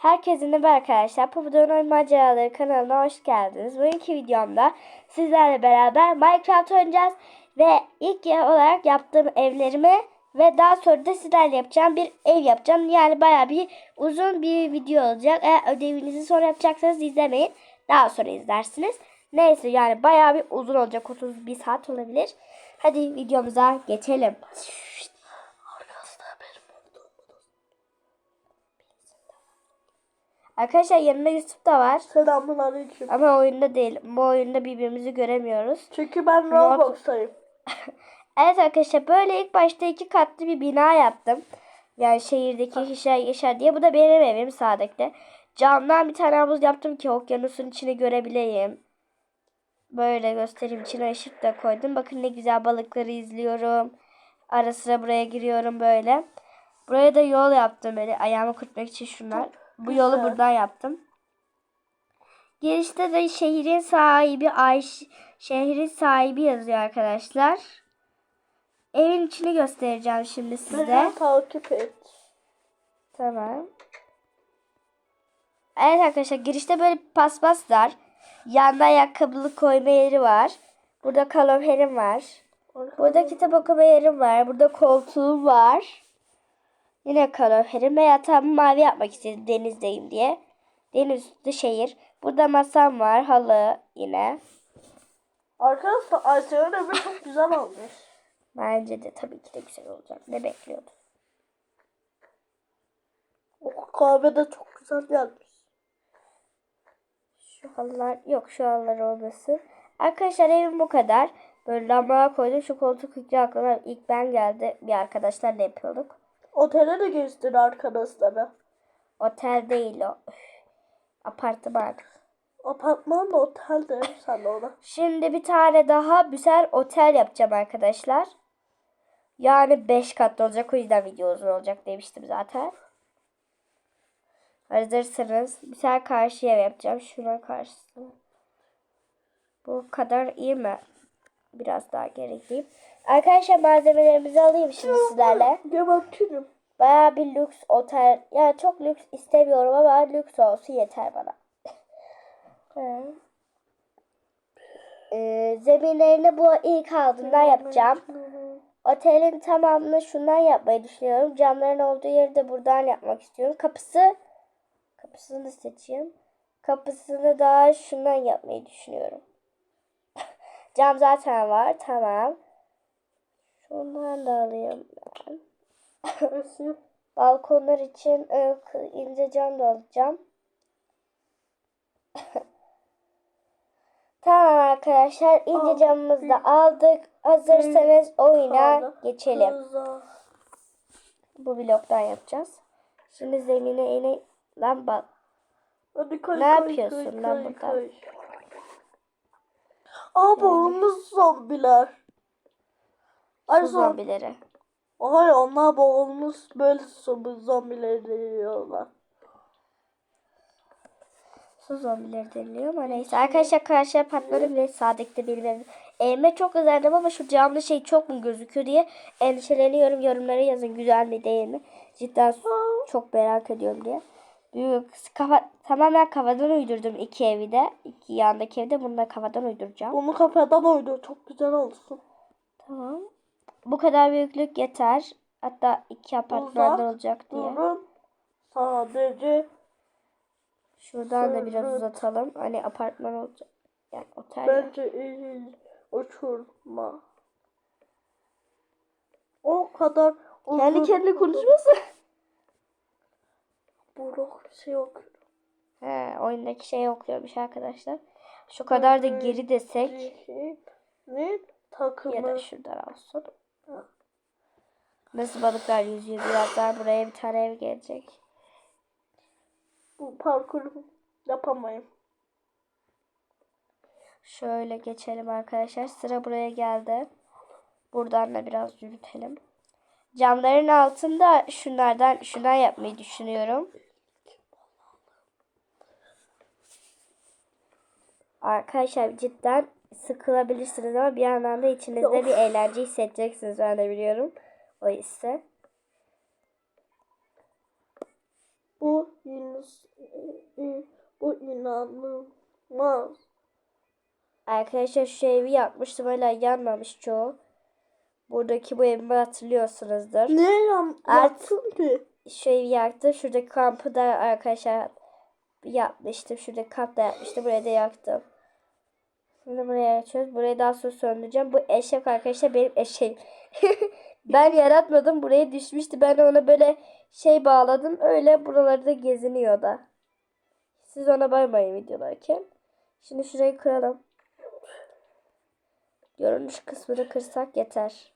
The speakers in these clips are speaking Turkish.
Herkese merhaba arkadaşlar. Pufudun Oyun Maceraları kanalına hoş geldiniz. Bugünkü videomda sizlerle beraber Minecraft oynayacağız. Ve ilk olarak yaptığım evlerimi ve daha sonra da sizlerle yapacağım bir ev yapacağım. Yani baya bir uzun bir video olacak. Eğer ödevinizi sonra yapacaksanız izlemeyin. Daha sonra izlersiniz. Neyse yani baya bir uzun olacak. 31 saat olabilir. Hadi videomuza geçelim. Arkadaşlar yanında Yusuf da var. Selamun aleyküm. Ama oyunda değil. Bu oyunda birbirimizi göremiyoruz. Çünkü ben Roblox- Roblox'tayım. Evet arkadaşlar böyle ilk başta iki katlı bir bina yaptım. Yani şehirdeki kişiler yaşar diye. Bu da benim evim sağdaki. Camdan bir tane havuz yaptım ki okyanusun içini görebileyim. Böyle göstereyim. İçine ışık da koydum. Bakın ne güzel balıkları izliyorum. Ara sıra buraya giriyorum böyle. Buraya da yol yaptım böyle ayağımı kurtmak için şunlar. Bu yolu güzel. buradan yaptım. Girişte de şehrin sahibi Ayş şehrin sahibi yazıyor arkadaşlar. Evin içini göstereceğim şimdi size. Takip et. Tamam. Evet arkadaşlar girişte böyle paspas var. Yanda ayakkabılık koyma yeri var. Burada kaloriferim var. Burada kitap okuma yerim var. Burada koltuğum var. Yine kaloriferim ve yatağımı mavi yapmak istedim denizdeyim diye. Deniz üstü şehir. Burada masam var. Halı yine. Arkadaşlar Ayşe'nin evi çok güzel olmuş. Bence de tabii ki de güzel olacak. Ne bekliyordun? O kahve de çok güzel gelmiş. Şu halılar yok şu halılar olmasın. Arkadaşlar evim bu kadar. Böyle lamba koydum. Şu koltuk fikri aklıma ilk ben geldi. Bir arkadaşlarla yapıyorduk. Otele de gezdir arkadaşları. Otel değil o. Apartman. Apartman da otel derim sen ona. Şimdi bir tane daha büser otel yapacağım arkadaşlar. Yani 5 katlı olacak. O yüzden video uzun olacak demiştim zaten. Hazırsanız büser karşı ev yapacağım. Şuna karşısına. Bu kadar iyi mi? Biraz daha gerekliyim. Arkadaşlar malzemelerimizi alayım şimdi sizlerle. Gebertirim. Baya bir lüks otel. Yani çok lüks istemiyorum ama lüks olsun yeter bana. Ee, zeminlerini bu ilk aldığımda yapacağım. Otelin tamamını şundan yapmayı düşünüyorum. Camların olduğu yeri de buradan yapmak istiyorum. Kapısı kapısını seçeyim. Kapısını da şundan yapmayı düşünüyorum. Cam zaten var. Tamam. Şundan da alayım ben. Balkonlar için e, ince cam da alacağım. tamam arkadaşlar ince camımızı da aldık. Hazırsanız oyuna geçelim. Bu bloktan yapacağız. Şimdi zemine ine lan bak. Ne yapıyorsun lan burada? Boğulmuş zombiler. Ay Su zombi. zombileri. Hayır onlar boğulmuş böyle zombi zombileri yiyorlar. Su zombileri deniliyor ama neyse. Arkadaşlar karşıya patladım ve sağdaki benim evim. Evime çok özendim ama şu camlı şey çok mu gözüküyor diye endişeleniyorum. Yorumlara yazın güzel mi değil mi? Cidden çok merak ediyorum diye. Büyük kafa, tamamen kafadan uydurdum iki evi de. İki yandaki evde bunu da kafadan uyduracağım. Onu kafadan oydu çok güzel olsun. Tamam. Bu kadar büyüklük yeter. Hatta iki apartmanda Uzak olacak diye. Durun. Sadece Şuradan da biraz uzatalım. Hani apartman olacak. Yani otel. ya. bence iyi uçurma. O kadar uzun. Kendi kendine konuşmasın. Şey yok. He, oyundaki şey okuyormuş arkadaşlar. Şu kadar da geri desek Ne takımı? ya da şuradan olsun. Nasıl balıklar yüzüyor birazdan buraya bir tane ev gelecek. Bu parkuru yapamayım. Şöyle geçelim arkadaşlar. Sıra buraya geldi. Buradan da biraz yürütelim. Camların altında şunlardan şundan yapmayı düşünüyorum. Arkadaşlar cidden sıkılabilirsiniz ama bir yandan da içinizde bir eğlence hissedeceksiniz ben de biliyorum. O ise. Bu Yunus İnanılmaz. Arkadaşlar şu evi yapmıştım hala yanmamış çoğu. Buradaki bu evimi hatırlıyorsunuzdur. Ne Art- yaptın ki? Şu evi yaktım. Şuradaki kampı da arkadaşlar yapmıştım. Şurada kamp da yapmıştım. Burayı da yaktım. Şimdi buraya açıyoruz. Burayı daha sonra söndüreceğim. Bu eşek arkadaşlar benim eşeğim. ben yaratmadım. Buraya düşmüştü. Ben ona böyle şey bağladım. Öyle buralarda geziniyor da. Siz ona bakmayın videolarken. Şimdi şurayı kıralım. Görünüş kısmını kırsak yeter.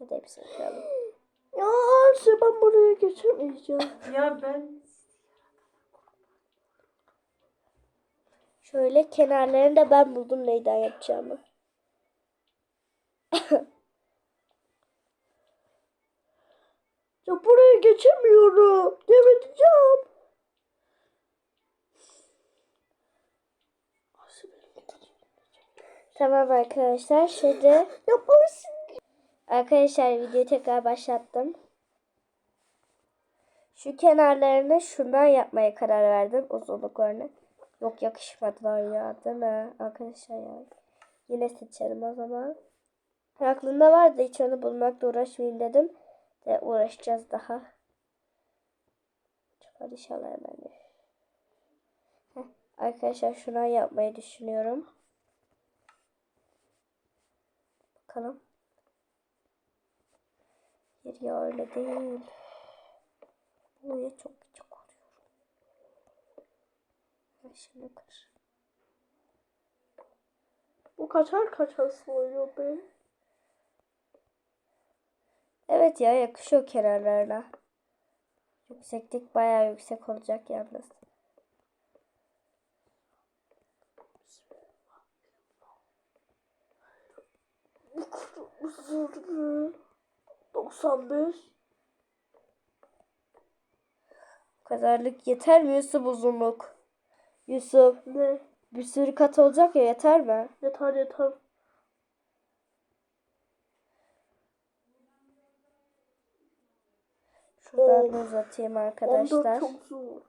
Ya da hepsini kıralım. Ya ben buraya geçemeyeceğim. Ya ben Şöyle kenarlarını da ben buldum neyden yapacağımı. Ya buraya geçemiyorum. Benim Tamam arkadaşlar şimdi Yaparsın. arkadaşlar videoyu tekrar başlattım. Şu kenarlarını şundan yapmaya karar verdim uzunluklarını. Yok yakışmadılar ya değil mi arkadaşlar ya. Yine seçerim o zaman. Aklımda vardı hiç onu bulmakla uğraşmayayım dedim. De uğraşacağız daha. Çıkar inşallah hemen. Arkadaşlar şundan yapmayı düşünüyorum. Bakalım. Hayır ya öyle değil. Buraya çok Şimdi kır. Bu kaçar kaçar soruyor be. Evet ya yakışıyor kenarlarına. Yükseklik bayağı yüksek olacak yalnız. Bu kırmızı. 95. Bu kadarlık yeter mi Yusuf uzunluk? Yusuf Ne? bir sürü kat olacak ya yeter mi? Yeter yeter. Şuradan da uzatayım 14 arkadaşlar. çok zor.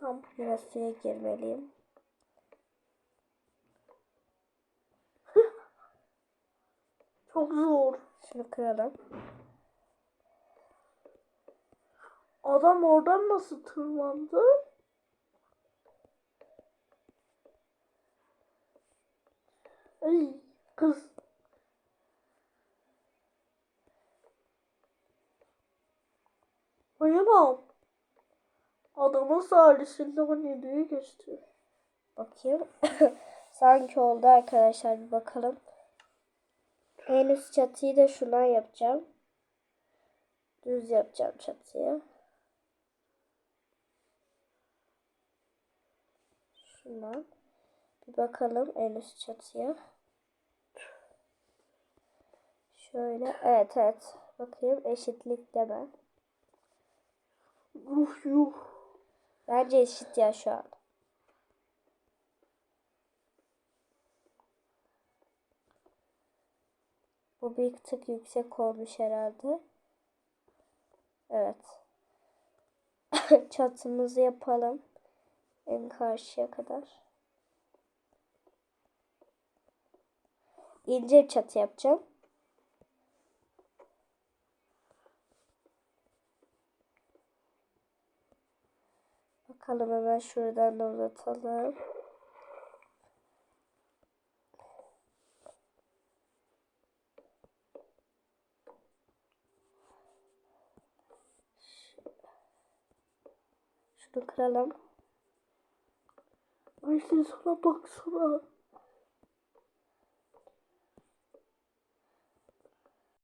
Tamam. Biraz suya girmeliyim. Çok zor. Şunu kıralım. Adam oradan nasıl tırmandı? Ey kız. Bayılamam. Adamın salisinden 17'ye geçti. Bakayım. Sanki oldu arkadaşlar bir bakalım. En üst çatıyı da şundan yapacağım. Düz yapacağım çatıyı. Şundan. Bir bakalım en üst çatıya. Şöyle. Evet evet. Bakayım eşitlik deme. Yuh yuh. Bence eşit ya şu an. Bu bir tık yüksek olmuş herhalde. Evet. Çatımızı yapalım. En karşıya kadar. İnce bir çatı yapacağım. Bakalım hemen şuradan da uzatalım. Şunu kıralım. Sen sana baksana.